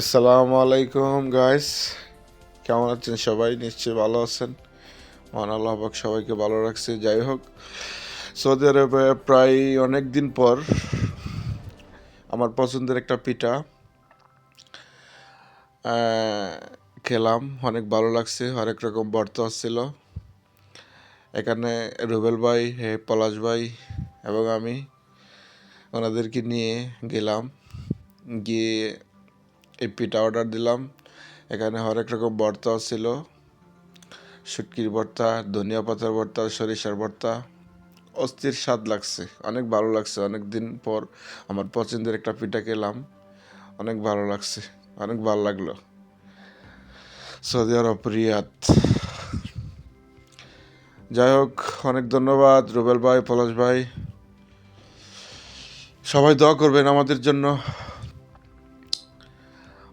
আসসালামু আলাইকুম গাইস কেমন আছেন সবাই? নিশ্চয়ই ভালো আছেন। মহান আল্লাহ পাক সবাইকে ভালো রাখছে। যাই হোক, সৌদি আরবে প্রায় অনেক দিন পর আমার পছন্দের একটা পিঠা খেলাম। অনেক ভালো লাগছে হরেক রকম বর্ত আসছিল। এখানে রুবেল ভাই, হে পলাশ ভাই এবং আমি ওনাদেরকে নিয়ে গেলাম। গিয়ে এই পিঠা অর্ডার দিলাম। এখানে হরেক রকম ভর্তা ছিল। শুটকির ভর্তা, ধনিয়া পাতার ভর্তা, সরিষার ভর্তা। অস্থির স্বাদ লাগছে, অনেক ভালো লাগছে। অনেক দিন পর আমার পছন্দের একটা পিঠা খেলাম। অনেক ভালো লাগছে, অনেক ভালো লাগল। সৌদি আরব, রিয়াদ। যাই হোক, অনেক ধন্যবাদ রুবেল ভাই, পলাশ ভাই। সবাই দোয়া করবেন আমাদের জন্য।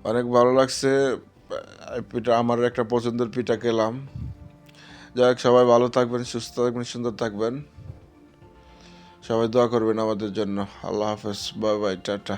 অনেক ভালো লাগছে। পিঠা, আমার একটা পছন্দের পিঠা খেলাম। যাই হোক, সবাই ভালো থাকবেন, সুস্থ থাকবেন, সুন্দর থাকবেন। সবাই দোয়া করবেন আমাদের জন্য। আল্লাহ হাফেজ। Bye bye, tata.